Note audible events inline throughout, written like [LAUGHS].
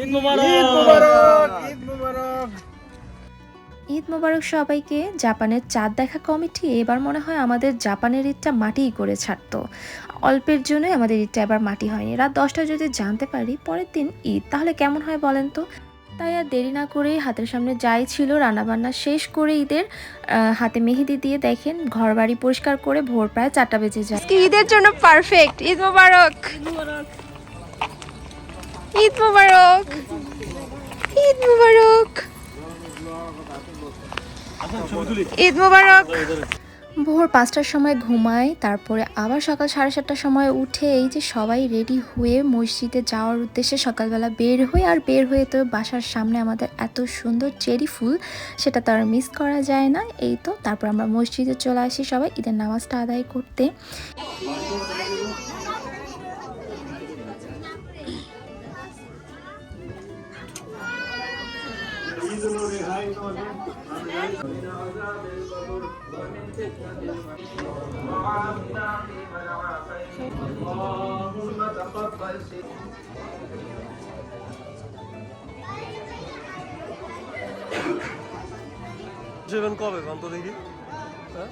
ঈদ মোবারক। ঈদ মুবারক ঈদ মুবারক। ঈদ মোবারক সবাইকে। জাপানের চাঁদ দেখা কমিটি এবার মনে হয় আমাদের জাপানের ঈদটা মাটিই করে ছাড়তো। অল্পের জন্যই আমাদের ঈদটা এবার মাটি হয়নি। রাত দশটায় যদি জানতে পারি পরের দিন ঈদ। তাহলে কেমন হয় বলেন তো? তাই আর দেরি না করে হাতের সামনে যাই ছিল রান্নাবান্না শেষ করে ঈদের হাতে মেহেদি দিয়ে দেখেন ঘর বাড়ি পরিষ্কার করে ভোর প্রায় চারটা বেজে যায়। ঈদের জন্য পারফেক্ট ঈদ মোবারক। ঈদ মোবারক। ঈদ মোবারক। ঈদ মোবারক। ভোর পাঁচটার সময় ঘুমাই, তারপরে আবার সকাল সাড়ে সাতটার সময় উঠে এই যে সবাই রেডি হয়ে মসজিদে যাওয়ার উদ্দেশ্যে সকালবেলা বের হয়ে আর বের হয়ে তো বাসার সামনে আমাদের এত সুন্দর চেরি ফুল, সেটা তো আর মিস করা যায় না। এই তো, তারপর আমরা মসজিদে চলে আসি সবাই, ঈদের নামাজটা আদায় করতে। যাবেন কবে কান্ত দেখি হ্যাঁ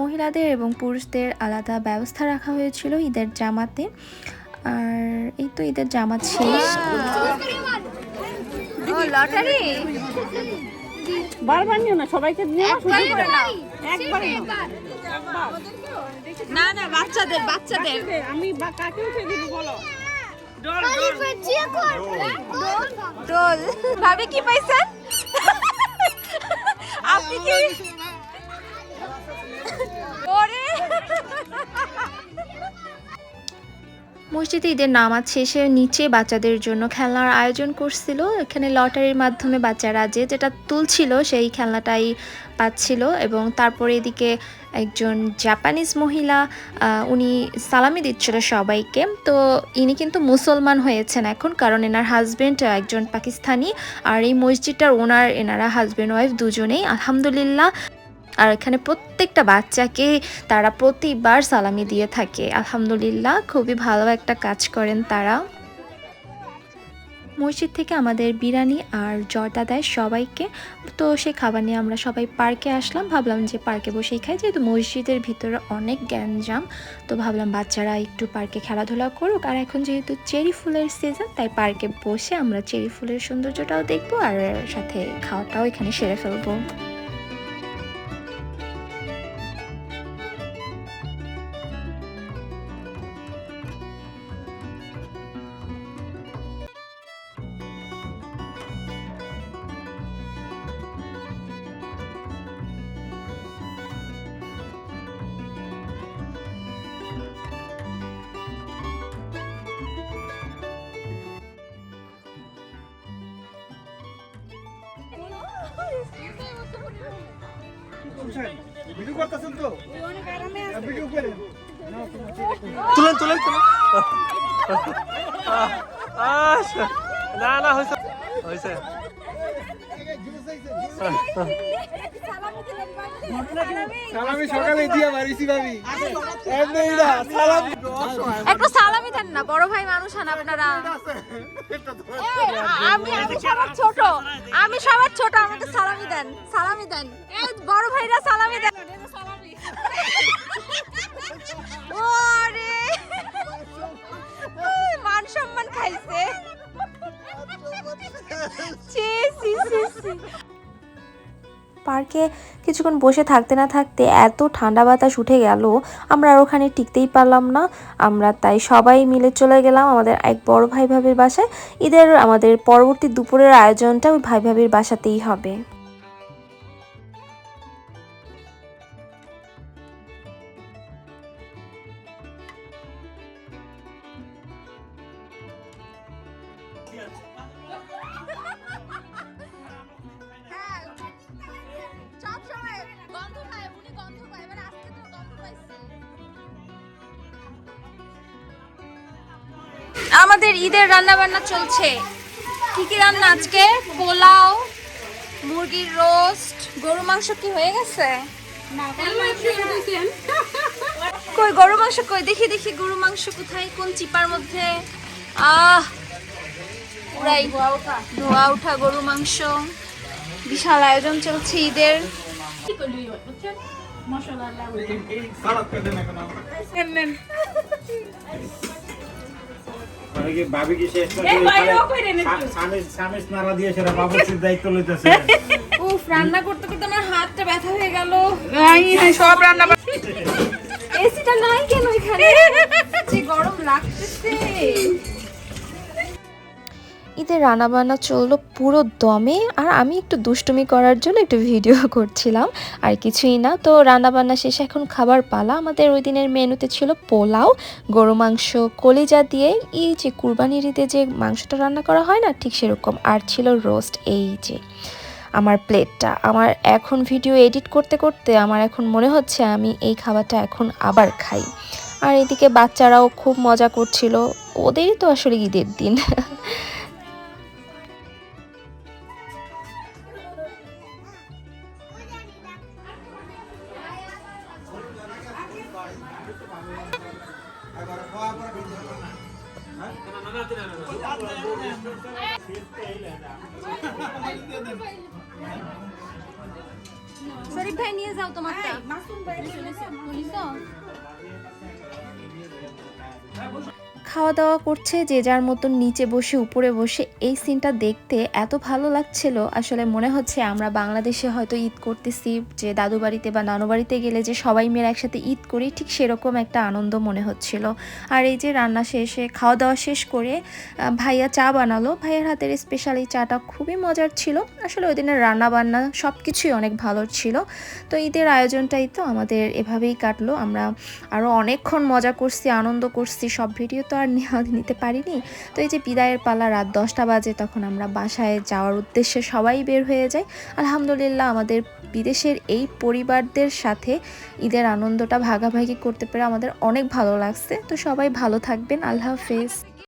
মহিলাদের এবং পুরুষদের আলাদা ব্যবস্থা রাখা হয়েছিল ঈদের জামাতে। আর এই তো ঈদের জামাত শেষ। লটারি? বারবার নিও না সবাইকে নিয়ে আসো একবারে করে নাও। একবারে। না না বাচ্চাদের বাচ্চাদের। আমি বা কাকে উঠে দিবি বলো? দোল। ভাবি কি পাইছেন? আপনি কি মসজিদে ঈদের নামাজ শেষে নিচে বাচ্চাদের জন্য খেলনার আয়োজন করছিল। এখানে লটারির মাধ্যমে বাচ্চারা যে যেটা তুলছিল সেই খেলনাটাই পাচ্ছিল এবং তারপরে এদিকে একজন জাপানিজ মহিলা উনি সালামি দিচ্ছিল সবাইকে। তো ইনি কিন্তু মুসলমান হয়েছেন এখন কারণ এনার হাজবেন্ড একজন পাকিস্তানি আর এই মসজিদটার ওনার এনারা হাজবেন্ড ওয়াইফ দুজনেই। আলহামদুলিল্লাহ। আর এখানে প্রত্যেকটা বাচ্চাকে তারা প্রতিবার সালামি দিয়ে থাকে। আলহামদুলিল্লাহ, খুবই ভালো একটা কাজ করেন তারা। মসজিদ থেকে আমাদের বিরিয়ানি আর জর্দা দেয় সবাইকে। তো সেই খাবার নিয়ে আমরা সবাই পার্কে আসলাম। ভাবলাম যে পার্কে বসেই খাই, যেহেতু মসজিদের ভিতরে অনেক গ্যাঞ্জাম। তো ভাবলাম বাচ্চারা একটু পার্কে খেলাধুলা করুক। আর এখন যেহেতু চেরি ফুলের সিজন তাই পার্কে বসে আমরা চেরি ফুলের সৌন্দর্যটাও দেখব আর সাথে খাওয়াটাও এখানে সেরে ফেলব। ভিডিও করতেছেন তো ভিডিও করেন তুলেন তুলেন তুলেন না না হয়েছে হয়েছে সালামি সকালে দিয়া মারিছি ভাবি। এমনি না সালাম। একটু সালামি দেন না বড় ভাই মানুষ হন আপনারা। আমি সবার ছোট। আমি সবার ছোট, আমাকে সালামি দেন সালামি দেন। বড় ভাইরা সালামি দেন। মান সম্মান খাইছে। সি সি ছি। পার্কে কিছুক্ষণ বসে থাকতে না থাকতে এত ঠান্ডা বাতাস উঠে গেল আমরা আর ওখানে টিকতেই পারলাম না। আমরা তাই সবাই মিলে চলে গেলাম আমাদের এক বড় ভাই ভাবির বাসায়। ঈদের আমাদের পরবর্তী দুপুরের আয়োজনটা ওই ভাই ভাবির বাসাতেই হবে। হ্যাঁ, আমাদের ঈদের রান্না বান্না চলছে। কি কি রান্না আজকে? পোলাও মুরগির রোস্ট। গরু মাংস কি হয়ে গেছে? কই গরু মাংস কই? দেখি দেখি গরু মাংস কোথায়? কোন চিপার মধ্যে? আহ! পুরাই ধোয়া উঠা গরু মাংস। বিশাল আয়োজন চলছে ঈদের। মানে রান্না করতে করতে আমার হাতটা ব্যথা হয়ে গেল। সব রান্না এসিটা নাই কেন এখানে? যে গরম লাগতেছে। ঈদের রান্নাবান্না চলল পুরো দমে, আর আমি একটু দুষ্টুমি করার জন্য একটু ভিডিও [LAUGHS] করছিলাম। আর কিছুই না, তো রান্নাবান্না শেষে এখন খাবার পালা। আমাদের ওই দিনের মেনুতে ছিল পোলাও, গরু মাংস, কলিজা দিয়ে। এই যে কুরবানির ঈদে যে মাংসটা রান্না করা হয় না, ঠিক সেরকম। আর ছিল রোস্ট, এই যে আমার প্লেটটা। আমার এখন ভিডিও এডিট করতে করতে আমার এখন মনে হচ্ছে আমি এই খাবারটা এখন আবার খাই। আর এদিকে বাচ্চারাও খুব মজা করছিল। ওদেরই তো আসলে ঈদের দিন। [LAUGHS] শরীফ ভাই নিয়ে যাও তোমারটা। খাওয়া দাওয়া করছে, যে যার মতন নিচে বসে, উপরে বসে, এই সিনটা দেখতে এত ভালো লাগছিল। আসলে মনে হচ্ছে আমরা বাংলাদেশে হয়তো ঈদ করতেছি, যে দাদু বাড়িতে বা নানু বাড়িতে গেলে যে সবাই মিলে একসাথে ঈদ করি, ঠিক সেরকম একটা আনন্দ মনে হচ্ছিল। আর এই যে রান্না শেষে খাওয়া দাওয়া শেষ করে ভাইয়া চা বানালো। ভাইয়ের হাতের স্পেশাল এই চাটা খুবই মজার ছিল। আসলে ওই দিনের রান্না বান্না সব কিছুই অনেক ভালো ছিল। তো ঈদের আয়োজনটাই তো আমাদের এভাবেই কাটলো। আমরা আরও অনেকক্ষণ মজা করছি, আনন্দ করছি, সব ভিডিও তো আর নেওয়া- নিতে পারিনি। তো এই যে বিদায়ের পালা রাত দশটা বাজে, তখন আমরা বাসায় যাওয়ার উদ্দেশ্যে সবাই বের হয়ে যাই। আলহামদুলিল্লাহ, আমাদের বিদেশের এই পরিবারদের সাথে ঈদের আনন্দটা ভাগাভাগি করতে পেরে আমাদের অনেক ভালো লাগছে। তো সবাই ভালো থাকবেন। আল্লাহ হাফেজ।